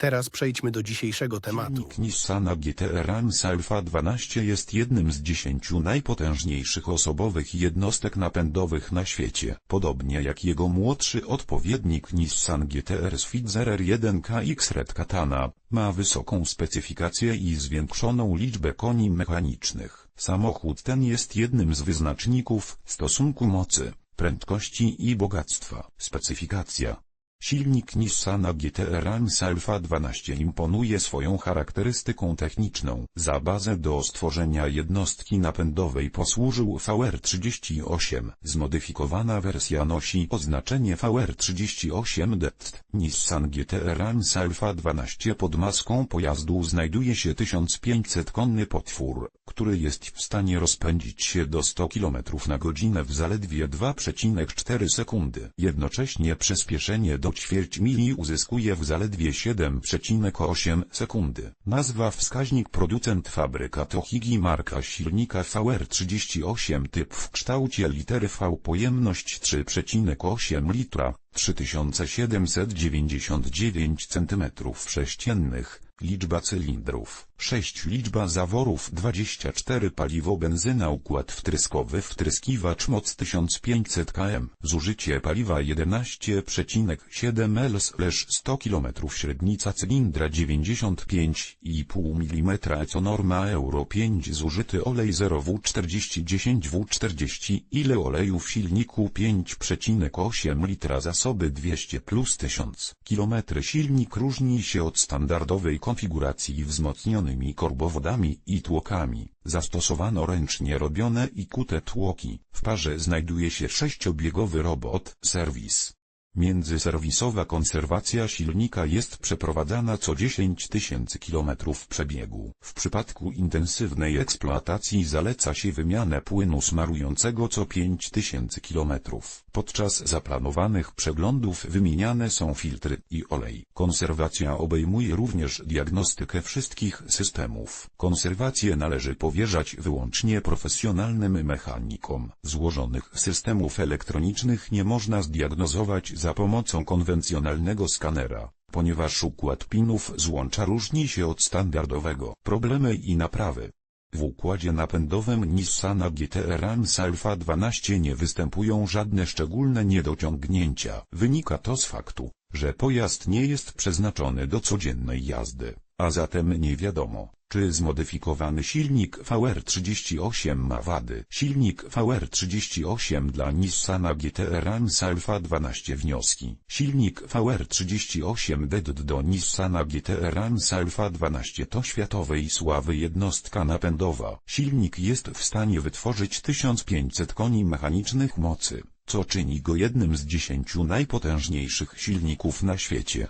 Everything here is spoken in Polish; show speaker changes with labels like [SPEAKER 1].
[SPEAKER 1] Teraz przejdźmy do dzisiejszego tematu.
[SPEAKER 2] Silnik Nissana GTR Rams Alpha 12 jest jednym z dziesięciu najpotężniejszych osobowych jednostek napędowych na świecie. Podobnie jak jego młodszy odpowiednik Nissan GTR Switzerer 1KX Red Katana, ma wysoką specyfikację i zwiększoną liczbę koni mechanicznych. Samochód ten jest jednym z wyznaczników stosunku mocy, prędkości i bogactwa. Specyfikacja Silnik Nissana GTR Alpha 12 imponuje swoją charakterystyką techniczną. Za bazę do stworzenia jednostki napędowej posłużył VR38. Zmodyfikowana wersja nosi oznaczenie VR38DT. Nissan GTR Alpha 12 pod maską pojazdu znajduje się 1500-konny potwór, który jest w stanie rozpędzić się do 100 km na godzinę w zaledwie 2,4 sekundy. Jednocześnie przyspieszenie do ćwierć mili uzyskuje w zaledwie 7,8 sekundy. Nazwa wskaźnik producent fabryka to Higi marka silnika VR38 typ w kształcie litery V pojemność 3,8 litra, 3799 cm3, liczba cylindrów. 6 liczba zaworów. 24 paliwo benzyna. Układ wtryskowy. Wtryskiwacz moc 1500 km zużycie paliwa 11,7 L/100 km średnica cylindra 95,5 mm co norma Euro 5 zużyty olej 0 W40 10 W40 ile oleju w silniku? 5,8 litra. Zasoby 200 plus 1000 km silnik różni się od standardowej konfiguracji wzmocnionymi korbowodami i tłokami. Zastosowano ręcznie robione i kute tłoki. W parze znajduje się sześciobiegowy robot serwis. Międzyserwisowa konserwacja silnika jest przeprowadzana co 10 tysięcy kilometrów przebiegu. W przypadku intensywnej eksploatacji zaleca się wymianę płynu smarującego co 5 tysięcy kilometrów. Podczas zaplanowanych przeglądów wymieniane są filtry i olej. Konserwacja obejmuje również diagnostykę wszystkich systemów. Konserwację należy powierzać wyłącznie profesjonalnym mechanikom. Złożonych systemów elektronicznych nie można zdiagnozować za pomocą konwencjonalnego skanera, ponieważ układ pinów złącza różni się od standardowego. Problemy i naprawy w układzie napędowym Nissana GTR Rams Alpha 12 nie występują żadne szczególne niedociągnięcia. Wynika to z faktu, że pojazd nie jest przeznaczony do codziennej jazdy, a zatem nie wiadomo, czy zmodyfikowany silnik VR38 ma wady. Silnik VR38 dla Nissana GTR Rams Alpha 12 wnioski. Silnik VR38 DED do Nissana GTR Rams Alpha 12 to światowej sławy jednostka napędowa. Silnik jest w stanie wytworzyć 1500 koni mechanicznych mocy, co czyni go jednym z dziesięciu najpotężniejszych silników na świecie.